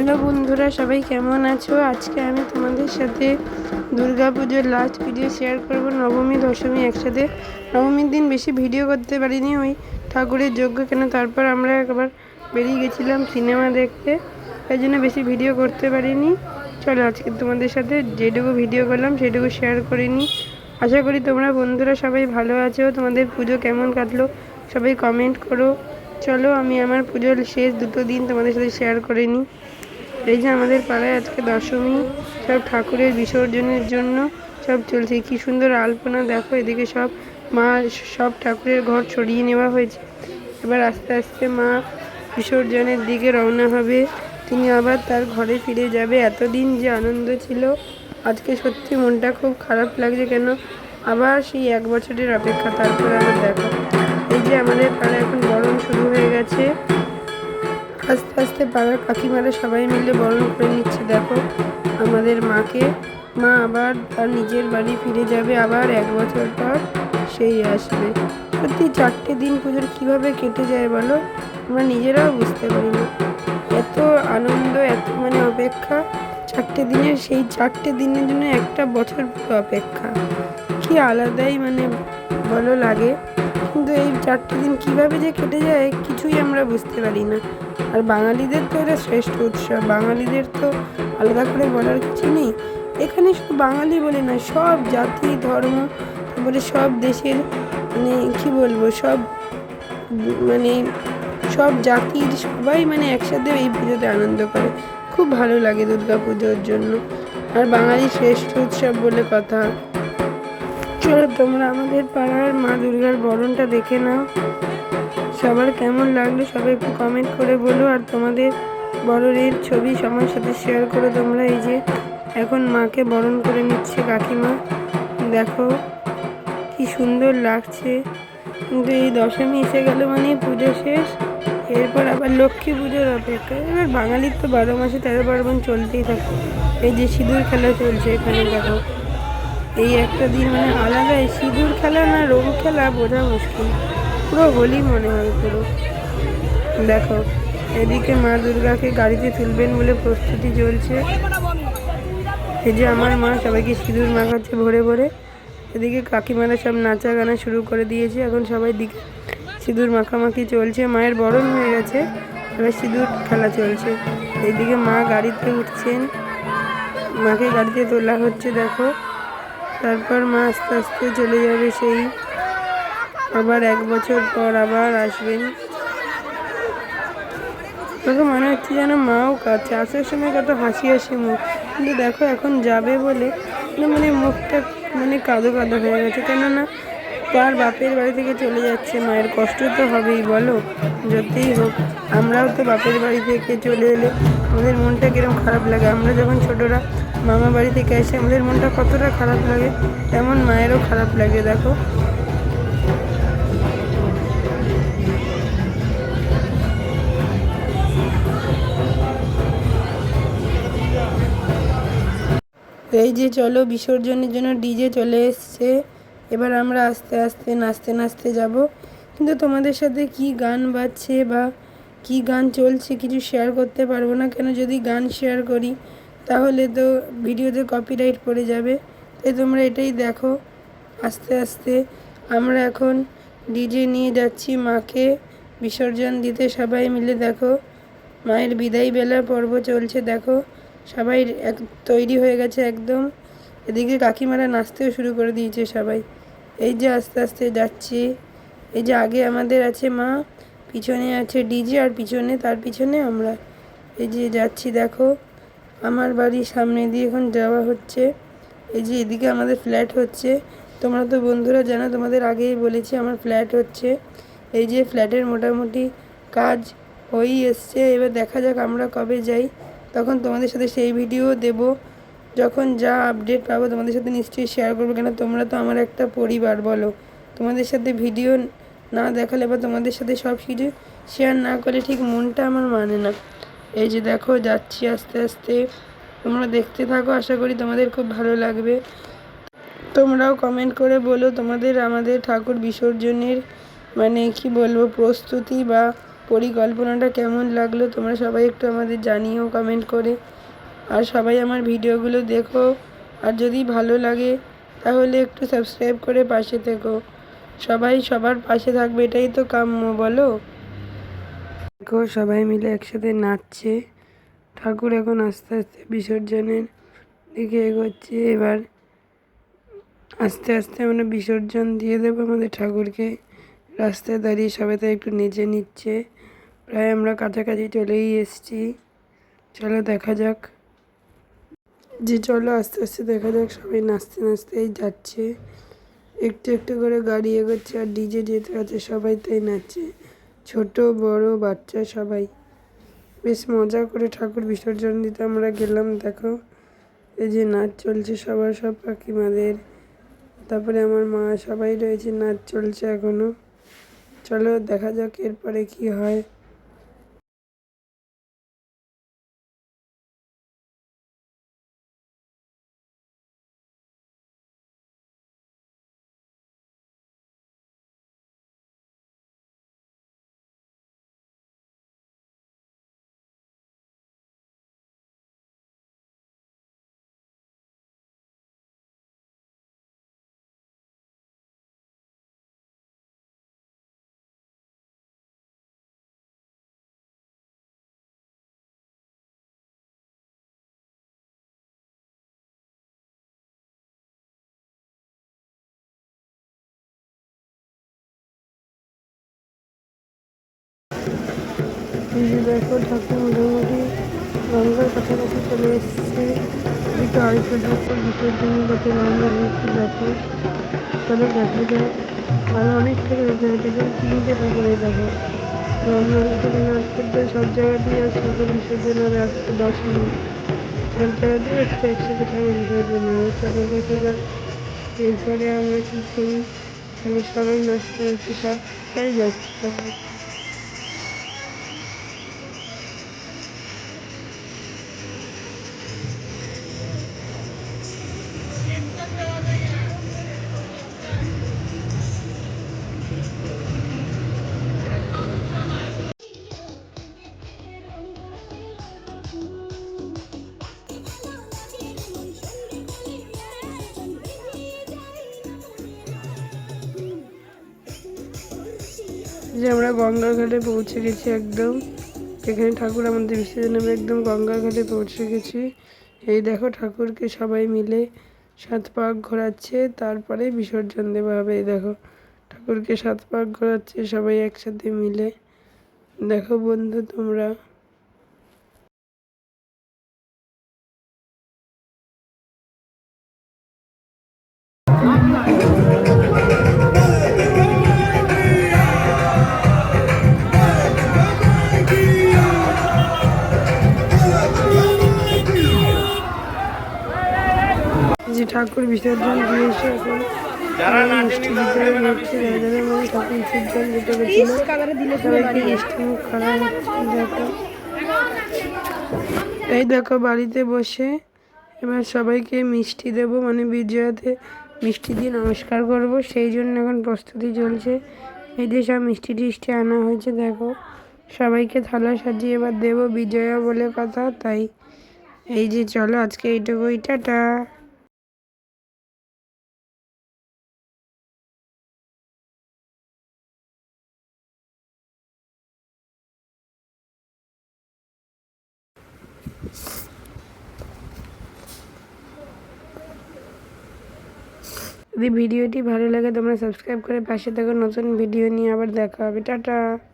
Hello বন্ধুরা, সবাই কেমন আছো? আজকে আমি তোমাদের সাথে দুর্গা পুজোর লাস্ট ভিডিও শেয়ার করব নবমী, দশমী একসাথে। নবমীর দিন বেশি ভিডিও করতে পারিনি ওই ঠাকুরের যজ্ঞ কেন? তারপর আমরা একবার বেরিয়ে গেছিলাম সিনেমা দেখতে। তাই জন্য বেশি ভিডিও করতে পারিনি। চলো আজকে তোমাদের সাথে যেটুকু ভিডিও করলাম সেটুকু শেয়ার করে আশা করি তোমরা বন্ধুরা সবাই ভালো আছো। তোমাদের পুজো কেমন কাটলো সবাই কমেন্ট করো। চলো আমি আমার পুজোর শেষ দুটো দিন তোমাদের সাথে শেয়ার করে নিই। এই যে আমাদের পাড়ায় আজকে দশমী, সব ঠাকুরের বিসর্জনের জন্য সব চলছে। কি সুন্দর আলপনা, দেখো এদিকে সব মা, সব ঠাকুরের ঘর ছড়িয়ে নেওয়া হয়েছে। এবার আস্তে আস্তে মা বিসর্জনের দিকে রওনা হবে। তিনি আবার তার ঘরে ফিরে যাবে। এতদিন যে আনন্দ ছিল, আজকে সত্যি মনটা খুব খারাপ লাগছে কেন? আবার সেই এক বছরের অপেক্ষা, তারপরে আবার দেখো। এই যে আমাদের পাড়ায় এখন গরম শুরু হয়ে গেছে। আস্তে আস্তে পাড়ার কাকিমারা সবাই মিলে বরণ করে নিচ্ছে, দেখো। আমাদের মাকে, মা আবার তার নিজের বাড়ি ফিরে যাবে, আবার এক বছর পর সেই আসবে। সত্যি চারটে দিন পুজোর কীভাবে কেটে যায় বলো? আমরা নিজেরাও বুঝতে পারি না। এত আনন্দ, এত মানে অপেক্ষা, চারটে দিনের, সেই চারটে দিনের জন্য একটা বছর পুরো অপেক্ষা। কি আলাদাই মানে ভালো লাগে। কিন্তু এই চারটে দিন কীভাবে যে কেটে যায়, কিছুই আমরা বুঝতে পারি না। আর বাঙালিদের তো এটা শ্রেষ্ঠ উৎসব। বাঙালিদের তো আলাদা করে বলার কিছু নেই। এখানে শুধু বাঙালি বলে না সব জাতি, ধর্ম, তারপরে সব দেশের মানে কী বলব, সব মানে সব জাতির সবাই মানে একসাথে এই পুজোতে আনন্দ করে। খুব ভালো লাগে দুর্গা পুজোর জন্য। আর বাঙালি শ্রেষ্ঠ উৎসব বলে কথা। চলো তোমরা আমাদের পাড়ার মা দুর্গার বরণটা দেখে নাও। সবার কেমন লাগল সবাই একটু কমেন্ট করে বলো। আর তোমাদের বড়রের ছবি সবার সাথে শেয়ার করো তোমরা। এই যে এখন মাকে বরণ করে নিচ্ছে কাকিমা। দেখো কি সুন্দর লাগছে। কিন্তু এই দশমী এসে গেল মানে পুজো শেষ। এরপর আবার লক্ষ্মী পুজোর অপেক্ষা। এবার বাঙালির তো বারো মাসে তেরো পার্বণ চলতেই থাকে। এই যে সিঁদুর খেলা চলছে এখানে, দেখো। এই একটা দিন মানে আলাদা সিঁদুর খেলা না রং খেলা বোঝা মুশকিল। পুরো হোলি মনে হয় পুরো। দেখো, এদিকে মা দুর্গাকে গাড়িতে তুলবেন বলে প্রস্তুতি চলছে। এই যে আমার মা, সবাইকে সিঁদুর মাখাচ্ছে ভরে ভরে। এদিকে কাকিমারা সব নাচা গানা শুরু করে দিয়েছে। এখন সবাই দিকে সিঁদুর মাখামাখি চলছে। মায়ের বরণ হয়ে গেছে। এবার সিঁদুর খেলা চলছে। এইদিকে মা গাড়িতে উঠছেন। মাকে গাড়িতে তোলা হচ্ছে, দেখো। তারপর মা আস্তে আস্তে চলে যাবে সেই আবার এক বছর পর আবার আসবেন। তোকে মনে হচ্ছে যেন মাও কাছে। আসার সময় কত হাসি হাসি মুখ। কিন্তু দেখো এখন যাবে বলে মানে মুখটা মানে কাদো কাদো হয়ে গেছে। কেননা তার বাপের বাড়ি থেকে চলে যাচ্ছে। মায়ের কষ্ট তো হবেই, বলো। যতই হোক, আমরাও তো বাপের বাড়ি থেকে চলে এলে আমাদের মনটা কীরকম খারাপ লাগে? আমরা যখন ছোটরা মামা বাড়ি থেকে আসে, আমাদের মনটা কতটা খারাপ লাগে? তেমন মায়েরও খারাপ লাগে, দেখো। এই যে চলো বিসর্জনের জন্য ডিজে চলে এসছে। এবার আমরা আস্তে আস্তে নাচতে নাচতে যাব। কিন্তু তোমাদের সাথে কি গান বাজছে বা কি গান চলছে কিছু শেয়ার করতে পারব না। কেন যদি গান শেয়ার করি, তাহলে তো ভিডিওতে কপিরাইট পড়ে যাবে। তাই তোমরা এটাই দেখো। আস্তে আস্তে আমরা এখন ডিজে নিয়ে যাচ্ছি মাকে। বিসর্জন দিতে সবাই মিলে দেখো। মায়ের বিদায় বেলা পর্ব চলছে, দেখো। সবাই এক তৈরি হয়ে গেছে একদম। এদিকে কাকিমারা নাচতেও শুরু করে দিয়েছে সবাই। এই যে আস্তে আস্তে যাচ্ছি। এই যে আগে আমাদের আছে মা, পিছনে আছে ডিজে আর পিছনে তার পিছনে আমরা। এই যে যাচ্ছি দেখো, আমার বাড়ির সামনে দিয়ে এখন যাওয়া হচ্ছে। এই যে এদিকে আমাদের ফ্ল্যাট হচ্ছে। তোমরা তো বন্ধুরা জানো, তোমাদের আগেই বলেছি আমার ফ্ল্যাট হচ্ছে। এই যে ফ্ল্যাটের মোটামুটি কাজ হয়েই এসছে। এবার দেখা যাক আমরা কবে যাই। তখন তোমাদের সাথে সেই ভিডিও দেব। যখন যা আপডেট পাবো তোমাদের সাথে নিশ্চয়ই শেয়ার করব। কেন তোমরা তো আমার একটা পরিবার বলো। তোমাদের সাথে ভিডিও না দেখালে বা তোমাদের সাথে সব কিছু শেয়ার না করলে ঠিক মনটা আমার মানে না। এই যে দেখো, যাচ্ছি আস্তে আস্তে। তোমরা দেখতে থাকো, আশা করি তোমাদের খুব ভালো লাগবে। তোমরাও কমেন্ট করে বলো তোমাদের আমাদের ঠাকুর বিসর্জনের মানে কি বলব প্রস্তুতি বা পরিকল্পনাটা কেমন লাগল তোমরা সবাই একটু আমাদের জানিও কমেন্ট করে। আর সবাই আমার ভিডিওগুলো দেখো। আর যদি ভালো লাগে, তাহলে একটু সাবস্ক্রাইব করে পাশে থেকো। সবাই সবার পাশে থাকবে, এটাই তো কাম্য, বলো? দেখো, সবাই মিলে একসাথে নাচছে। ঠাকুর এখন আস্তে আস্তে বিসর্জনের দিকে এগোচ্ছে। এবার আস্তে আস্তে আমরা বিসর্জন দিয়ে দেবো আমাদের ঠাকুরকে। রাস্তায় দাঁড়িয়ে সবাই তো একটু নেচে নিচ্ছে। প্রায় আমরা কাছাকাছি চলেই এসছি। চলো দেখা যাক। যে চলো আস্তে আস্তে দেখা যাক। সবাই নাচতে নাচতেই যাচ্ছে। একটু একটু করে গাড়ি এগোচ্ছে আর ডিজে যেতে আছে, সবাই তাই নাচছে। ছোট, বড়, বাচ্চা সবাই। বেশ মজা করে ঠাকুর বিসর্জন দিতে আমরা গেলাম, দেখো। এই যে নাচ চলছে সবার, সব কাকিমাদের। তারপরে আমার মা সবাই রয়েছে, নাচ চলছে এখনও চলো দেখা যাক এরপরে কি হয়। এই যে দেখো মোটামুটি গঙ্গার কাছাকাছি চলে এসছে। এদিকে আরেকটা ঠাকুর বিসর্জন করতে গঙ্গা হচ্ছে দেখো। চলো দেখা যায় আর অনেক থেকে দেখা যাচ্ছে যে তিনটে ঠাকুরে দেখো। গঙ্গা থেকে নাচ করতে সব জায়গাতেই আছে ঠাকুর বিসর্জন আর আসছে দশ মিনিট। সব জায়গাতেই হচ্ছে একসাথে ঠাকুর বিসর্জন হবে চলো দেখা যাক। এরপরে আমরা কি করি? তাহলে সবাই নাচতে নাচতে সব যাচ্ছে। যে আমরা গঙ্গা ঘাটে পৌঁছে গেছি একদম। এখানে ঠাকুর আমাদের বিসর্জন হবে একদম গঙ্গার ঘাটে পৌঁছে গেছি। এই দেখো ঠাকুরকে সবাই মিলে সাত পাক ঘোরাচ্ছে, তারপরে বিসর্জন দেওয়া হবে, এই দেখো। ঠাকুরকে সাত পাক ঘোরাচ্ছে সবাই একসাথে মিলে। দেখো বন্ধু তোমরা। ঠাকুর বিসর্জন দিয়েছে এখন মিষ্টি বিতরণ হচ্ছে যাদের মানে ঠাকুর বিসর্জন দিতে গেছিল। সবাইকে মিষ্টি মুখ খাওয়া হচ্ছে দেখো এই দেখো বাড়িতে বসে এবার সবাইকে মিষ্টি দেব মানে বিজয়াতে মিষ্টি দিয়ে নমস্কার করব। সেই জন্য এখন প্রস্তুতি চলছে। এই যে সব মিষ্টি টিষ্টি আনা হয়েছে দেখো। সবাইকে থালা সাজিয়ে এবার দেবো বিজয়া বলে কথা তাই। এই যে চলো আজকে এইটুকুই টাটা। যদি ভিডিওটি ভালো লাগে তোমরা সাবস্ক্রাইব করে পাশে থাকো নতুন ভিডিও নিয়ে আবার দেখা হবে। টাটা।